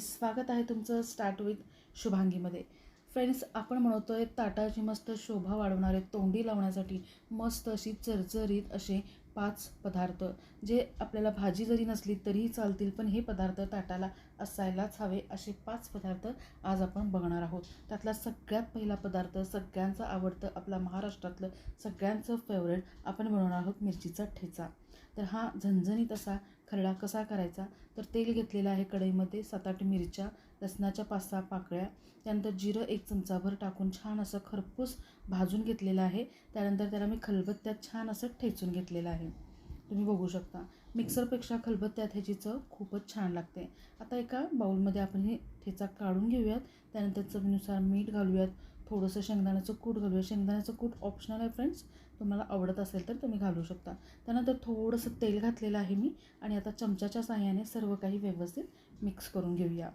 स्वागत आहे तुमचं स्टार्ट विथ शुभांगीमध्ये. फ्रेंड्स आपण म्हणतो आहे ताटाची मस्त शोभा वाढवणारे तोंडी लावण्यासाठी मस्त अशी चरचरीत असे पाच पदार्थ. जे आपल्याला भाजी जरी नसली तरीही चालतील पण हे पदार्थ ताटाला असायलाच हवे असे पाच पदार्थ आज आपण बघणार आहोत. त्यातला सगळ्यात पहिला पदार्थ सगळ्यांचं आवडतं आपला महाराष्ट्रातलं सगळ्यांचं फेवरेट आपण बनवणार आहोत मिरचीचा ठेचा. तर हा झणझणीत असा खरडा कसा करायचा? तर तेल घेतलेलं आहे कढईमध्ये सात आठ मिरच्या लसणाच्या पाच सहा पाकळ्या त्यानंतर जिरं एक चमचाभर टाकून छान असं खरपूस भाजून घेतलेलं आहे. त्यानंतर त्याला मी खलबत्त्यात छान असं ठेचून घेतलेलं आहे. तुम्ही बघू शकता. मिक्सरपेक्षा खलबत्त्यात ह्याची चव खूपच छान लागते. आता एका बाऊलमध्ये आपण हे ठेचा काढून घेऊयात. त्यानंतर चवीनुसार मीठ घालूयात. थोडंसं शेंगदाण्याचं कूट घालूया शेंगदाण्याचं कूट ऑप्शनल आहे फ्रेंड्स. तुम्हाला आवडत असेल तर तुम्ही घालू शकता. त्यानंतर थोडंसं तेल घातलेलं आहे मी आणि आता चमच्याच्या साह्याने सर्व काही व्यवस्थित मिक्स करून घेऊया.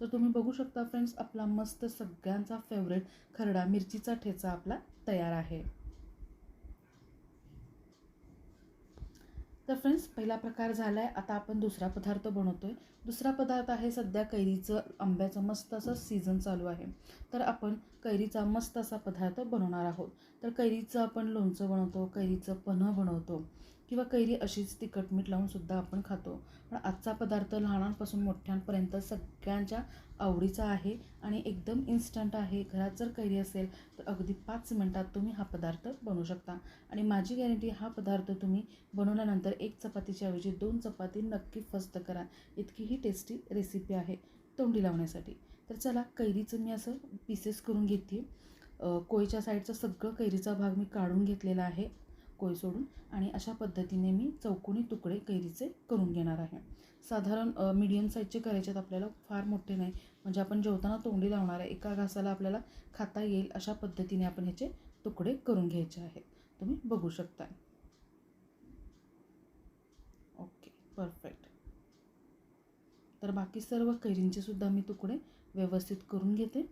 तर तुम्ही बघू शकता फ्रेंड्स आपला मस्त सगळ्यांचा फेवरेट खरडा मिरचीचा ठेचा आपला तयार आहे. तर फ्रेंड्स पहिला प्रकार झाला आहे आता आपण दुसरा पदार्थ बनवतो आहे दुसरा पदार्थ आहे सध्या कैरीचं आंब्याचं मस्त असं सीझन चालू आहे. तर आपण कैरीचा मस्त असा पदार्थ बनवणार आहोत. तर कैरीचं आपण लोणचं बनवतो कैरीचं पन्हं बनवतो किंवा कैरी अशीच तिखट मीठ लावूनसुद्धा आपण खातो. पण आजचा पदार्थ लहानांपासून मोठ्यांपर्यंत सगळ्यांच्या आवडीचा आहे आणि एकदम इन्स्टंट आहे. घरात जर कैरी असेल तर अगदी पाच मिनटात तुम्ही हा पदार्थ बनवू शकता. आणि माझी गॅरंटी हा पदार्थ तुम्ही बनवल्यानंतर एक चपातीच्या ऐवजी दोन चपाती नक्की फस्त करा. इतकी ही टेस्टी रेसिपी आहे तोंडी लावण्यासाठी. तर चला कैरीचं मी असं पीसेस करून घेते. कोयच्या साईडचं सगळं कैरीचा भाग मी काढून घेतलेला आहे. कोय सोडून आणि अशा पद्धतीने मी चौकोनी तुकडे कैरीचे करून घेणार आहे. साधारण मीडियम साईजचे करायचे आहेत आपल्याला फार मोठे नाही. म्हणजे आपण जेवताना तोंडी लावणार आहे एका घासाला आपल्याला खाता येईल अशा पद्धतीने आपण ह्याचे तुकडे करून घ्यायचे आहेत. तुम्ही बघू शकता ओके परफेक्ट तर बाकी सर्व कैरींचे सुद्धा मी तुकडे व्यवस्थित करून घेते.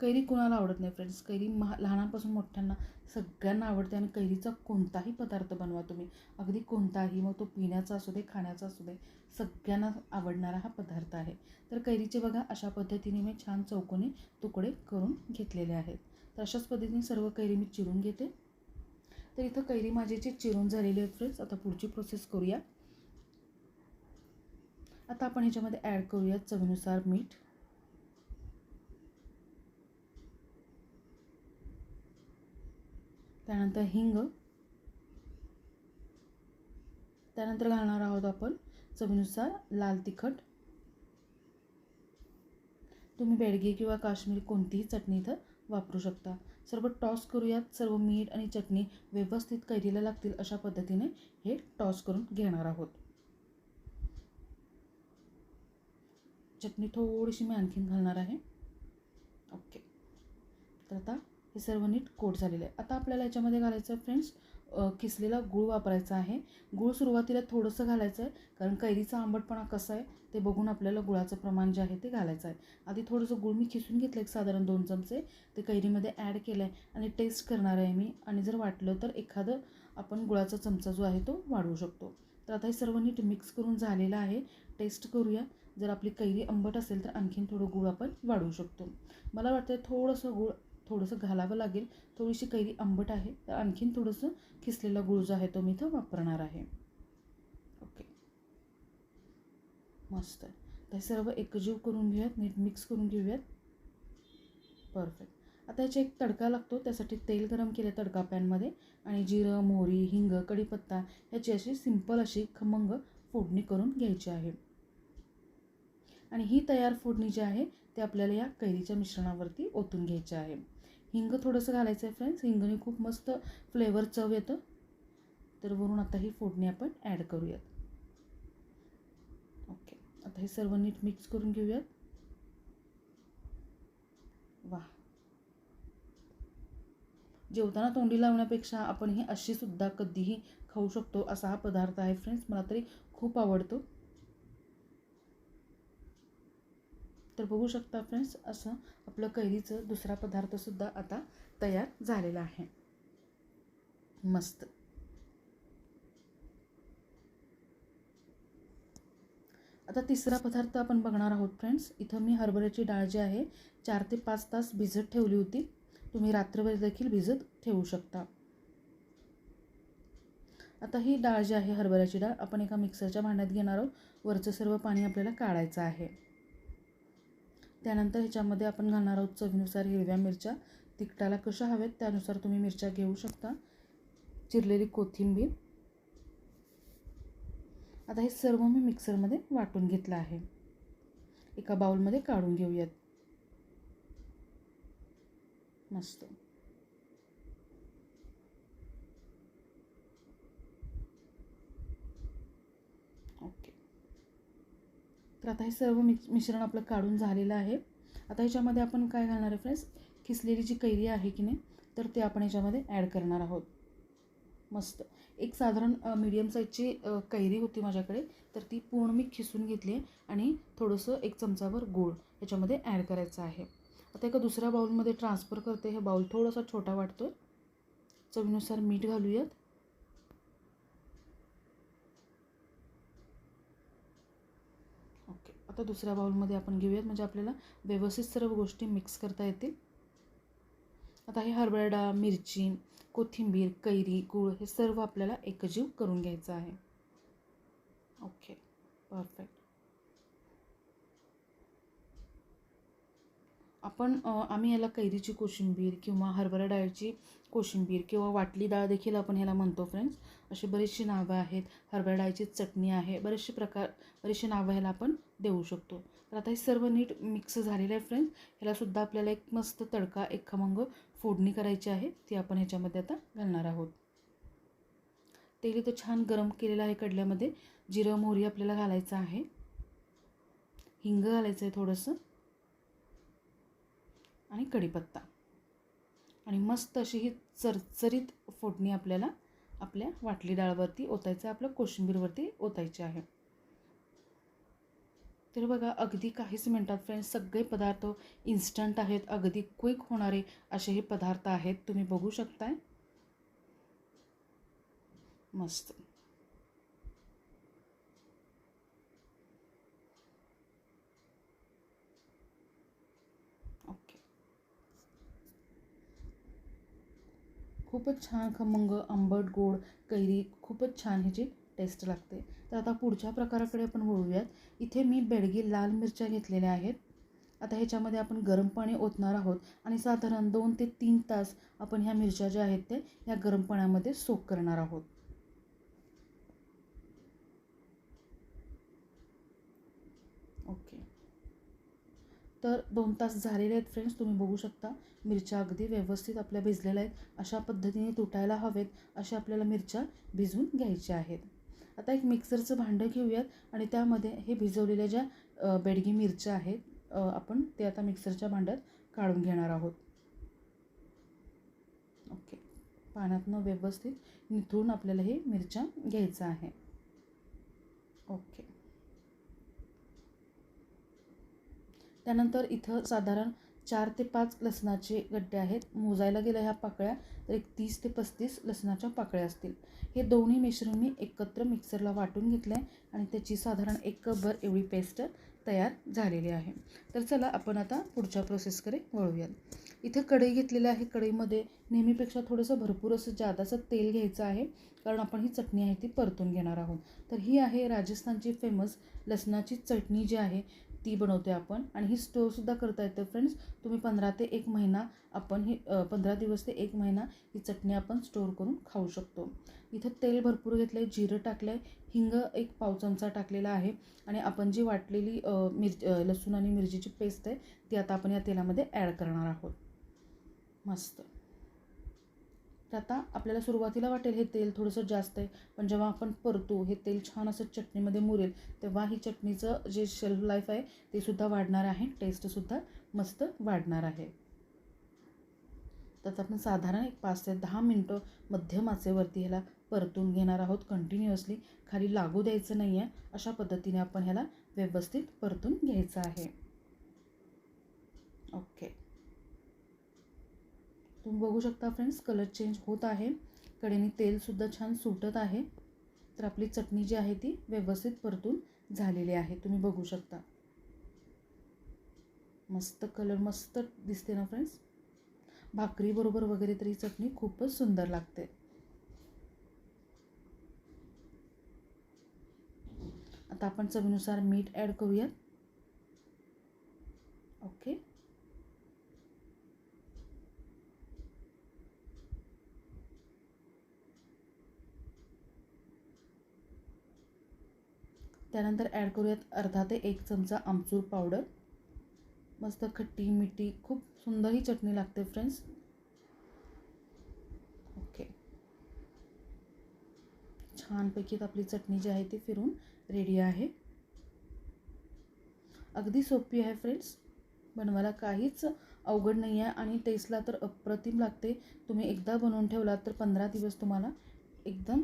कैरी कोणाला आवडत नाही फ्रेंड्स कैरी महा लहानांपासून मोठ्यांना सगळ्यांना आवडते आणि कैरीचा कोणताही पदार्थ बनवा तुम्ही. अगदी कोणताही मग तो पिण्याचा असू दे खाण्याचा असू दे सगळ्यांना आवडणारा हा पदार्थ आहे. तर कैरीचे बघा अशा पद्धतीने मी छान चौकोनी तुकडे करून घेतलेले आहेत. तर अशाच पद्धतीने सर्व कैरी मी चिरून घेते. तर इथं कैरी माझी चिरून झालेली आहेत फ्रेंड्स आता पुढची प्रोसेस करूया. आता आपण ह्याच्यामध्ये ॲड करूयात चवीनुसार मीठ. त्यानंतर हिंग. त्यानंतर घालणार आहोत आपण चवीनुसार लाल तिखट. तुम्ही बेडगी किंवा काश्मीरी कोणतीही चटणी इथं वापरू शकता. सर्व टॉस करूयात. सर्व मीठ आणि चटणी व्यवस्थित कैरीला लागतील अशा पद्धतीने हे टॉस करून घेणार आहोत. चटणी थोडीशी मी आणखीन घालणार आहे. ओके. तर आता हे सर्व नीट कोट झालेलं आहे. आता आपल्याला याच्यामध्ये घालायचं आहे फ्रेंड्स किसलेला गूळ वापरायचा आहे. गूळ सुरुवातीला थोडंसं घालायचं आहे कारण कैरीचा आंबटपणा कसा आहे ते बघून आपल्याला गुळाचं प्रमाण जे आहे ते घालायचं आहे. आधी थोडंसं गूळ मी खिसून घेतलं एक साधारण दोन चमचे ते कैरीमध्ये ॲड केलं आहे आणि टेस्ट करणार आहे मी. आणि जर वाटलं तर एखादं आपण गुळाचा चमचा जो आहे तो वाढवू शकतो. तर आता हे सर्व नीट मिक्स करून झालेलं आहे. टेस्ट करूया. जर आपली कैरी आंबट असेल तर आणखीन थोडं गूळ आपण वाढवू शकतो. मला वाटतं थोडंसं गूळ थोडंसं घालावं लागेल. थोडीशी कैरी आंबट आहे. तर आणखीन थोडंसं खिसलेला गुळ जो आहे तो मी इथं वापरणार आहे. ओके. मस्त. तर सर्व एकजीव करून घेऊयात. नीट मिक्स करून घेऊयात. परफेक्ट. आता याचे एक तडका लागतो. त्यासाठी तेल गरम केलं तडका पॅनमध्ये आणि जिरं मोहरी हिंग कढीपत्ता ह्याची अशी सिंपल अशी खमंग फोडणी करून घ्यायची आहे. आणि ही तयार फोडणी जी आहे ते आपल्याला या कैरीच्या मिश्रणावरती ओतून घ्यायची आहे. हिंग थोडंसं घालायचं आहे फ्रेंड्स हिंगने खूप मस्त फ्लेवर चव येतं. तर वरून आता ही फोडणी आपण ॲड करूयात. ओके आता हे सर्व नीट मिक्स करून घेऊयात. वा जेवताना तोंडी लावण्यापेक्षा आपण ही अशीसुद्धा कधीही खाऊ शकतो असा हा पदार्थ आहे फ्रेंड्स मला तरी खूप आवडतो. तर बघू शकता फ्रेंड्स असं आपलं कैरीचं दुसरा पदार्थसुद्धा आता तयार झालेला आहे. मस्त. आता तिसरा पदार्थ आपण बघणार आहोत फ्रेंड्स. इथं मी हरभऱ्याची डाळ जी आहे चार ते पाच तास भिजत ठेवली होती. तुम्ही रात्रभर देखील भिजत ठेवू शकता. आता ही डाळ जी आहे हरभऱ्याची डाळ आपण एका मिक्सरच्या भांड्यात घेणार आहोत. वरचं सर्व पाणी आपल्याला काढायचं आहे. त्यानंतर ह्याच्यामध्ये आपण घालणार आहोत चवीनुसार हिरव्या मिरच्या. तिखटाला कशा हव्यात त्यानुसार तुम्ही मिरच्या घेऊ शकता. चिरलेली कोथिंबीर. आता हे सर्व मी मिक्सरमध्ये वाटून घेतलं आहे. एका बाउलमध्ये काढून घेऊयात. मस्त. तर आता हे सर्व मिक्स मिश्रण आपलं काढून झालेलं आहे. आता ह्याच्यामध्ये आपण काय घालणार आहे फ्रेंड्स खिसलेली जी कैरी आहे की नाही तर ते आपण ह्याच्यामध्ये ॲड करणार आहोत. मस्त. एक साधारण मीडियम साईजची कैरी होती माझ्याकडे तर ती पूर्ण मी खिसून घेतली आहे आणि थोडंसं एक चमचावर गूळ ह्याच्यामध्ये ॲड करायचं आहे. आता एका दुसऱ्या बाऊलमध्ये ट्रान्सफर करते हे बाउल थोडासा छोटा वाटतो आहे चवीनुसार मीठ घालूयात ओके आता दुसऱ्या बाउलमध्ये आपण घेऊयात. म्हणजे आपल्याला व्यवस्थित सर्व गोष्टी मिक्स करता येतील. आता हे हरभरा डाळ मिरची कोथिंबीर कैरी गूळ हे सर्व आपल्याला एकजीव करून घ्यायचं आहे. ओके परफेक्ट आपण आम्ही याला कैरीची कोशिंबीर किंवा हरभरा डाळीची कोशिंबीर किंवा वाटली डाळ देखील आपण ह्याला म्हणतो फ्रेंड्स अशी बरीचशी नावं आहेत. हरभरा डाळीची चटणी आहे. बरेचसे प्रकार बरेचशी नावं ह्याला आपण देऊ शकतो. तर आता हे सर्व नीट मिक्स झालेलं आहे फ्रेंड्स ह्यालासुद्धा आपल्याला एक मस्त तडका एक खमंग फोडणी करायची आहे. ती आपण ह्याच्यामध्ये आता घालणार आहोत. तेल इथं छान गरम केलेलं आहे कडल्यामध्ये. जिरं मोहरी आपल्याला घालायचं आहे. हिंग घालायचं आहे थोडंसं. आणि कढीपत्ता. आणि मस्त अशी ही चरचरीत फोडणी आपल्याला आपल्या वाटली डाळवरती ओतायचं आहे. आपल्या कोशिंबीरवरती ओतायची आहे. तर बघा अगदी काहीच मिनटात फ्रेंड्स सगळे पदार्थ इन्स्टंट आहेत. अगदी क्विक होणारे असे हे पदार्थ आहेत. तुम्ही बघू शकताय. मस्त ओके खूपच छान खमंग आंबट गोड कैरी खूपच छान ह्याची टेस्ट लागते. तर आता पुढच्या प्रकाराकडे आपण वळूयात. इथे मी बेडगी लाल मिरच्या घेतलेल्या आहेत. आता ह्याच्यामध्ये आपण गरम पाणी ओतणार आहोत आणि साधारण दोन ते तीन तास आपण ह्या मिरच्या ज्या आहेत ते ह्या गरम पाण्यामध्ये सोक करणार आहोत ओके तर दोन तास झालेले आहेत फ्रेंड्स तुम्ही बघू शकता. मिरच्या अगदी व्यवस्थित आपल्या भिजलेल्या आहेत. अशा पद्धतीने तुटायला हवेत अशा आपल्याला मिरच्या भिजवून घ्यायच्या आहेत. आता एक मिक्सरचं भांडं घेऊयात आणि त्यामध्ये हे भिजवलेल्या ज्या बेडगी मिरच्या आहेत आपण ते आता मिक्सरच्या भांड्यात काढून घेणार आहोत. ओके. पाण्यातनं व्यवस्थित निथळून आपल्याला हे मिरच्या घ्यायचं आहे. ओके. त्यानंतर इथं साधारण चार ते पाच लसणाचे गड्डे आहेत. मोजायला गेल्या ह्या पाकळ्या तर एक तीस ते पस्तीस लसणाच्या पाकळ्या असतील. हे दोन्ही मिश्रण मी एकत्र मिक्सरला वाटून घेतलं आहे आणि त्याची साधारण एक कपभर एवढी पेस्ट तयार झालेली आहे. तर चला आपण आता पुढच्या प्रोसेसकडे वळूयात. इथे कढई घेतलेली आहे. कढईमध्ये नेहमीपेक्षा थोडंसं भरपूर असं जादाचं तेल घ्यायचं आहे कारण आपण ही चटणी आहे ती परतून घेणार आहोत. तर ही आहे राजस्थानची फेमस लसणाची चटणी जी आहे ती बनवते आपण. आणि ही स्टोअरसुद्धा करता येते फ्रेंड्स तुम्ही पंधरा ते एक महिना आपण ही पंधरा दिवस ते एक महिना ही चटणी आपण स्टोअर करून खाऊ शकतो. इथं तेल भरपूर घेतलं आहे जिरं टाकलं आहे हिंग एक पाव चमचा टाकलेला आहे. आणि आपण जी वाटलेली मिर लसूण आणि मिरचीची पेस्ट आहे ती आता आपण या तेलामध्ये ॲड करणार आहोत. मस्त. तर आता आपल्याला सुरुवातीला वाटेल हे तेल थोडंसं जास्त आहे. पण जेव्हा आपण परतू हे तेल छान असं चटणीमध्ये मुरेल तेव्हा ही चटणीचं जे शेल्फ लाईफ आहे ते सुद्धा वाढणार आहे. टेस्टसुद्धा मस्त वाढणार आहे. तर आपण साधारण एक पाच ते दहा मिनटं मध्यम आचेवरती ह्याला परतून घेणार आहोत कंटिन्युअसली खाली लागू द्यायचं नाही आहे अशा पद्धतीने आपण ह्याला व्यवस्थित परतून घ्यायचं आहे. ओके तुम्ही बघू शकता फ्रेंड्स कलर चेंज होत आहे. कडेने तेलसुद्धा छान सुटत आहे. तर आपली चटणी जी आहे ती व्यवस्थित परतून झालेली आहे. तुम्ही बघू शकता. मस्त कलर मस्त दिसते ना फ्रेंड्स भाकरीबरोबर वगैरे तरी चटणी खूपच सुंदर लागते. आता आपण चवीनुसार मीठ ॲड करूयात. ओके त्यानंतर ॲड करूयात अर्धा ते एक चमचा आमचूर पावडर मस्त खट्टी मिठी खूप सुंदर ही चटणी लागते फ्रेंड्स ओके छानपैकी आपली चटणी जी आहे ती फिरून रेडी आहे. अगदी सोपी आहे फ्रेंड्स बनवायला काहीच अवघड नाही आहे आणि टेस्टला तर अप्रतिम लागते. तुम्ही एकदा बनवून ठेवलात तर पंधरा दिवस तुम्हाला एकदम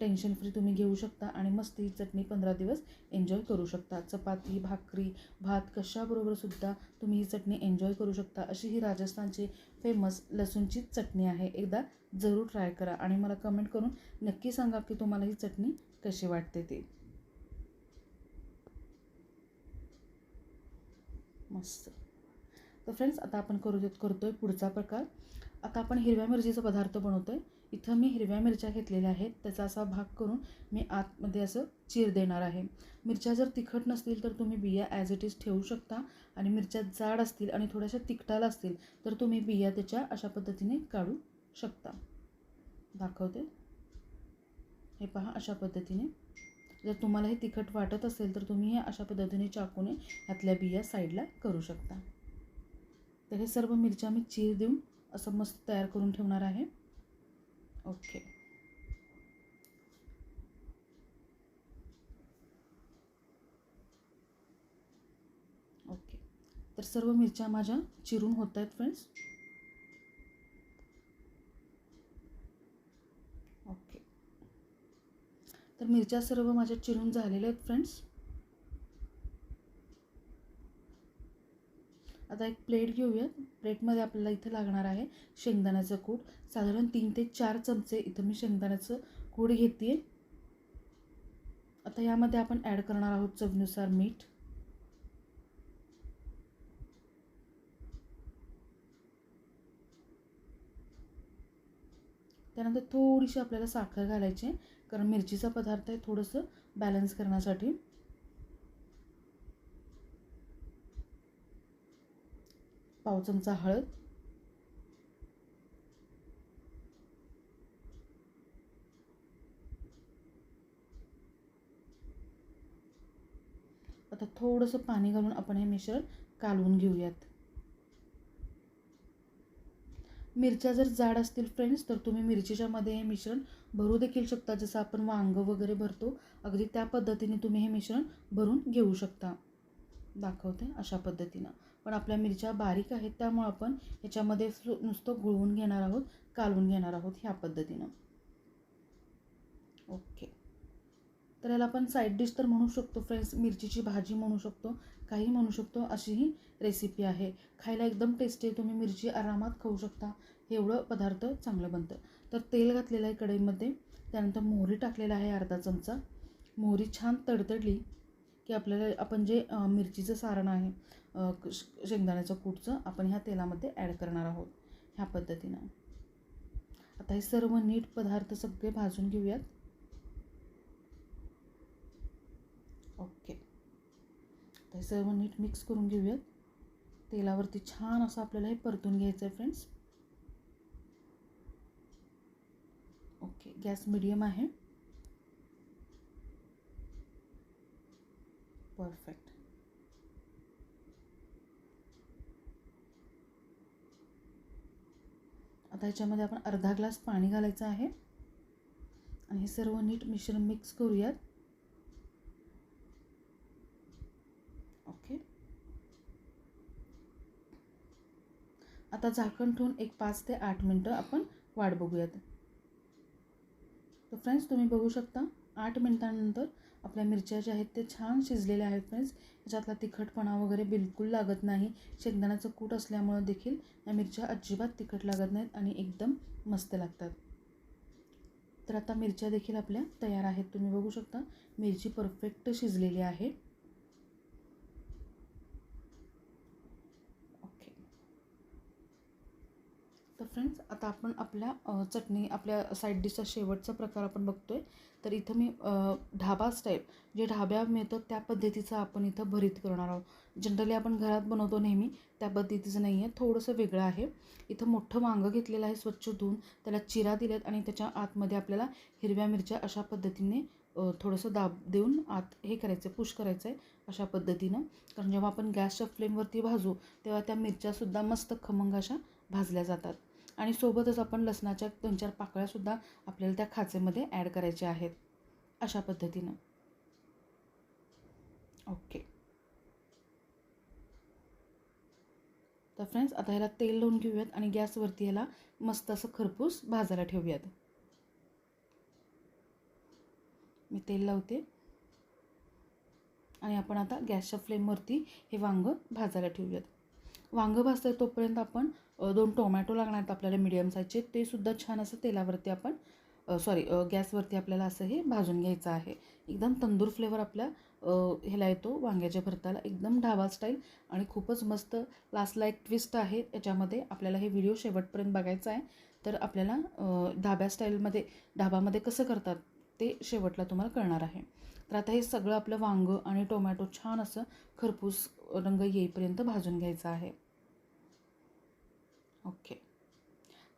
टेन्शन फ्री तुम्ही घेऊ शकता आणि मस्त ही चटणी पंधरा दिवस एन्जॉय करू शकता. चपाती भाकरी भात कशाबरोबरसुद्धा तुम्ही ही चटणी एन्जॉय करू शकता. अशी ही राजस्थानची फेमस लसूणची चटणी आहे. एकदा जरूर ट्राय करा आणि मला कमेंट करून नक्की सांगा की तुम्हाला ही चटणी कशी वाटते ते. मस्त. तर फ्रेंड्स आता आपण करू करतो आहे पुढचा प्रकार. आता आपण हिरव्या मिरचीचा पदार्थ बनवतो आहे इथं मी हिरव्या मिरच्या घेतलेल्या आहेत. त्याचा असा भाग करून मी आतमध्ये असं चीर देणार आहे. मिरच्या जर तिखट नसतील तर तुम्ही बिया ॲज इट इज ठेवू शकता आणि मिरच्या जाड असतील आणि थोड्याशा तिखटाला असतील तर तुम्ही बिया त्याच्या अशा पद्धतीने काढू शकता. दाखवते. हे पहा अशा पद्धतीने. जर तुम्हाला हे तिखट वाटत असेल तर तुम्ही हे अशा पद्धतीने चाकूने ह्यातल्या बिया साईडला करू शकता. तर हे सर्व मिरच्या मी चीर देऊन असं मस्त तयार करून ठेवणार आहे. ओके. ओके. तर सर्व मिरच्या माझ्या चिरून होत आहेत फ्रेंड्स ओके. तर मिरच्या सर्व माझ्या चिरून झालेल्या आहेत फ्रेंड्स आता एक प्लेट घेऊयात. प्लेटमध्ये आपल्याला इथे लागणार आहे शेंगदाण्याचं कूट. साधारण तीन ते चार चमचे इथं मी शेंगदाण्याचं कूड घेते आता यामध्ये आपण ॲड करणार आहोत चवीनुसार मीठ. त्यानंतर थोडीशी आपल्याला साखर घालायची कारण मिरचीचा पदार्थ आहे थोडंसं बॅलन्स करण्यासाठी. पाव चमचा हळद. आता थोडंसं पाणी घालून आपण हे मिश्रण कालवून घेऊयात. मिरच्या जर जाड असतील फ्रेंड्स तर तुम्ही मिरचीच्या मध्ये हे मिश्रण भरू देखील शकता. जसं आपण वांग वगैरे भरतो अगदी त्या पद्धतीने तुम्ही हे मिश्रण भरून घेऊ शकता. दाखवते अशा पद्धतीनं. पण आपल्या मिरच्या बारीक आहेत त्यामुळं आपण ह्याच्यामध्ये नुसतं गुळवून घेणार आहोत कालवून घेणार आहोत ह्या पद्धतीनं. ओके. तर याला आपण साईड डिश तर म्हणू शकतो फ्रेंड्स मिरचीची भाजी म्हणू शकतो काही म्हणू शकतो अशी ही रेसिपी आहे. खायला एकदम टेस्टी तुम्ही मिरची आरामात खाऊ शकता. एवढं पदार्थ चांगलं बनतं. तर तेल घातलेलं आहे कढईमध्ये त्यानंतर मोहरी टाकलेला आहे अर्धा चमचा. मोहरी छान तडतडली की आपल्याला आपण जे मिरचीचं सारण आहे शेंगदाण्याचं कूटचं आपण ह्या तेलामध्ये ॲड करणार आहोत ह्या पद्धतीनं. आता हे सर्व नीट पदार्थ सगळे भाजून घेऊयात. ओके. आता हे सर्व नीट मिक्स करून घेऊयात. तेलावरती छान असं आपल्याला हे परतून घ्यायचं आहे फ्रेंड्स. ओके गॅस मिडियम आहे. Perfect. आता ह्याच्यामध्ये आपण अर्धा ग्लास पाणी घालायचं आहे. आणि हे सर्व नीट मिश्रण मिक्स करूयात. ओके. आता झाकण ठेवून एक पाच ते आठ मिनटं आपण वाट बघूयात. तर फ्रेंड्स तुम्ही बघू शकता आठ मिनटानंतर आपल्या मिरच्या ज्या आहेत ते छान शिजलेल्या आहेत फ्रेंड्स. याच्यातला तिखटपणा वगैरे बिलकुल लागत नाही. शेंगदाण्याचं कूट असल्यामुळं देखील या मिरच्या अजिबात तिखट लागत नाहीत आणि एकदम मस्त लागतात. तर आता मिरच्या देखील आपल्या तयार आहेत. तुम्ही बघू शकता मिरची परफेक्ट शिजलेली आहे ओके तर फ्रेंड्स आता आपण आपल्या चटणी आपल्या साईड डिशचा शेवटचा प्रकार आपण बघतो आहे तर इथं मी ढाबा स्टाईल जे ढाब्या मिळतं त्या पद्धतीचं आपण इथं भरीत करणार आहोत. जनरली आपण घरात बनवतो नेहमी त्या पद्धतीचं नाही आहे थोडंसं वेगळं आहे. इथं मोठं वांगं घेतलेलं आहे स्वच्छ धुवून. त्याला चिरा दिल्यात आणि त्याच्या आतमध्ये आपल्याला हिरव्या मिरच्या अशा पद्धतीने थोडंसं दाब देऊन आत हे करायचं पुश करायचं आहे अशा पद्धतीनं. कारण जेव्हा आपण गॅसच्या फ्लेमवरती भाजू तेव्हा त्या मिरच्यासुद्धा मस्त खमंग अशा भाजल्या जातात. आणि सोबतच आपण लसणाच्या दोन चार पाकळ्यासुद्धा आपल्याला त्या खाचेमध्ये ॲड करायच्या आहेत. अशा पद्धतीनं. ओके तर फ्रेंड्स आता ह्याला तेल लावून घेऊयात आणि गॅसवरती ह्याला मस्त असं खरपूस भाजायला ठेवूयात. मी तेल लावते. आणि आपण आता गॅसच्या फ्लेमवरती हे वांगं भाजायला ठेवूयात. वांगं भाजतं तोपर्यंत आपण दोन टोमॅटो लागणार आहेत आपल्याला मिडियम साईजचे ते सुद्धा छान असं तेलावरती आपण सॉरी गॅसवरती आपल्याला असं हे भाजून घ्यायचं आहे. एकदम तंदूर फ्लेवर आपल्या ह्याला येतो वांग्याच्या भरताला. एकदम ढाबा स्टाईल आणि खूपच मस्त लास्टला एक ट्विस्ट आहे. याच्यामध्ये आपल्याला हे व्हिडिओ शेवटपर्यंत बघायचा आहे. तर आपल्याला ढाब्या स्टाईलमध्ये ढाबामध्ये कसं करतात ते शेवटला तुम्हाला कळणार आहे. तर आता हे सगळं आपलं वांगं आणि टोमॅटो छान असं खरपूस रंग येईपर्यंत भाजून घ्यायचं आहे. ओके.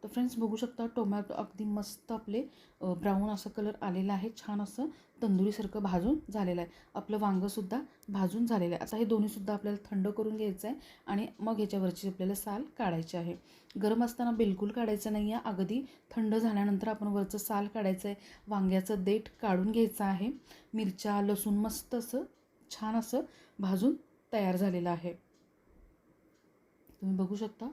तर फ्रेंड्स बघू शकता टोमॅटो अगदी मस्त आपले ब्राऊन असं कलर आलेला आहे. छान असं तंदुरीसारखं भाजून झालेलं आहे. आपलं वांगंसुद्धा भाजून झालेलं आहे. आता हे दोन्हीसुद्धा आपल्याला थंड करून घ्यायचं आहे आणि मग ह्याच्यावरची आपल्याला साल काढायची आहे. गरम असताना बिलकुल काढायचं नाही आहे अगदी थंड झाल्यानंतर आपण वरचं साल काढायचं आहे वांग्याचं देठ काढून घ्यायचं आहे. मिरच्या लसूण मस्त असं छान असं भाजून तयार झालेलं आहे. तुम्ही बघू शकता.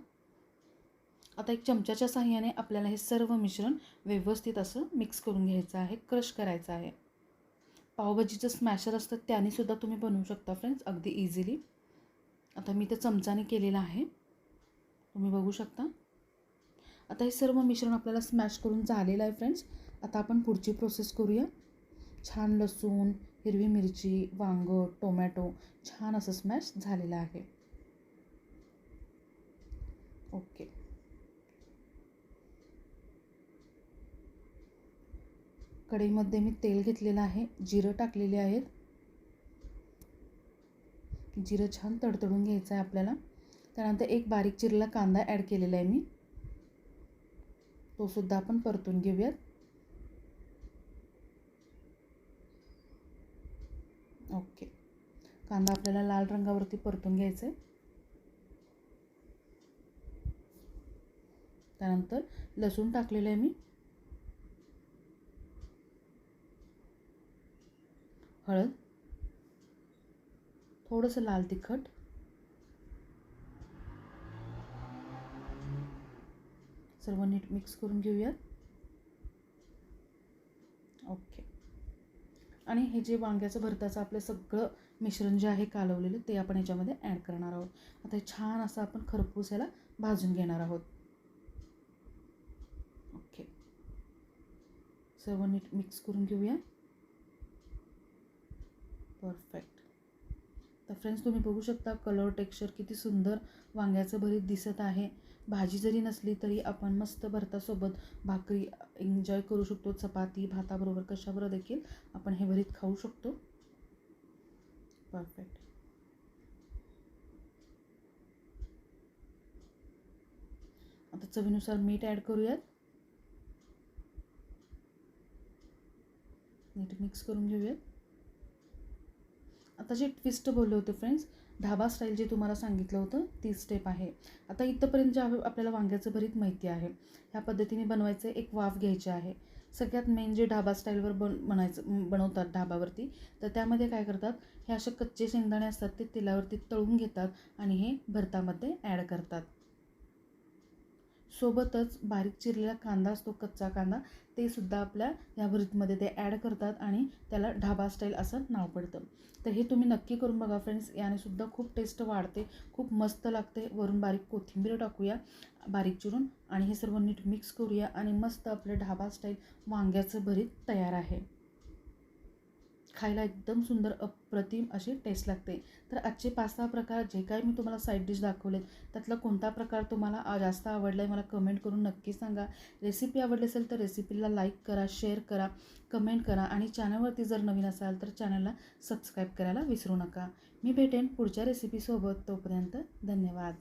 आता एक चमच्याच्या साह्याने आपल्याला हे सर्व मिश्रण व्यवस्थित असं मिक्स करून घ्यायचं आहे क्रश करायचं आहे. पावभाजीचं स्मॅशर असतं त्यानेसुद्धा तुम्ही बनवू शकता फ्रेंड्स अगदी इझिली आता मी ते चमचाने केलेलं आहे. तुम्ही बघू शकता. आता हे सर्व मिश्रण आपल्याला स्मॅश करून झालेलं आहे फ्रेंड्स आता आपण पुढची प्रोसेस करूया. छान लसूण हिरवी मिरची वांगं टोमॅटो छान असं स्मॅश झालेलं आहे. ओके कढईमध्ये मी तेल घेतलेलं आहे जिरं टाकलेले आहेत. जिरं छान तडतडून घ्यायचं आहे आपल्याला. त्यानंतर एक बारीक चिरला कांदा ॲड केलेला आहे मी. तो सुद्धा आपण परतून घेऊयात. ओके. कांदा आपल्याला लाल रंगावरती परतून घ्यायचा आहे त्यानंतर लसूण टाकलेलं आहे मी. हळद थोडंसं लाल तिखट सर्व नीट मिक्स करून घेऊयात. ओके. आणि हे जे वांग्याचं भरताचं आपलं सगळं मिश्रण जे आहे कालवलेलं ते आपण याच्यामध्ये ॲड करणार आहोत. आता हे छान असं आपण खरपूस याला भाजून घेणार आहोत. ओके. सर्व नीट मिक्स करून घेऊया. परफेक्ट तर फ्रेंड्स तुम्ही बघू शकता कलर टेक्स्चर किती सुंदर वांग्याचं भरीत दिसत आहे. भाजी जरी नसली तरी आपण मस्त भरतासोबत भाकरी एन्जॉय करू शकतो. चपाती भाताबरोबर कशाबरोबर देखील आपण हे भरीत खाऊ शकतो. परफेक्ट आता चवीनुसार मीठ ॲड करूयात. नीट मिक्स करून घेऊयात. आता जे ट्विस्ट बोलले होते फ्रेंड्स ढाबा स्टाईल जे तुम्हाला सांगितलं होतं ती स्टेप आहे. आता इथंपर्यंत जे आपल्याला वांग्याचं भरीत माहिती आहे ह्या पद्धतीने बनवायचं एक वाफ घ्यायची आहे. सगळ्यात मेन जे ढाबा स्टाईलवर बन बनायचं बनवतात ढाबावरती तर त्यामध्ये काय करतात हे असे कच्चे शेंगदाणे असतात ते तेलावरती तळून घेतात आणि हे भरतामध्ये ॲड करतात. सोबतच बारीक चिरलेला कांदा असतो कच्चा कांदा ते सुद्धा आपल्या ह्या भरीतमध्ये ते ॲड करतात आणि त्याला ढाबा स्टाईल असं नाव पडतं. तर हे तुम्ही नक्की करून बघा फ्रेंड्स याने सुद्धा खूप टेस्ट वाढते खूप मस्त लागते. वरून बारीक कोथिंबीर टाकूया बारीक चिरून आणि हे सर्व नीट मिक्स करूया आणि मस्त आपलं ढाबा स्टाईल वांग्याचं भरीत तयार आहे. खायला एकदम सुंदर अप्रतिम अशी टेस्ट लागते. तर आजचे पाच सहा प्रकार जे काही मी तुम्हाला साईड डिश दाखवलेत त्यातला कोणता प्रकार तुम्हाला जास्त आवडला आहे मला कमेंट करून नक्की सांगा. रेसिपी आवडली असेल तर रेसिपीला लाईक करा शेअर करा कमेंट करा आणि चॅनलवरती जर नवीन असाल तर चॅनलला सबस्क्राईब करायला विसरू नका. मी भेटेन पुढच्या रेसिपीसोबत तोपर्यंत धन्यवाद.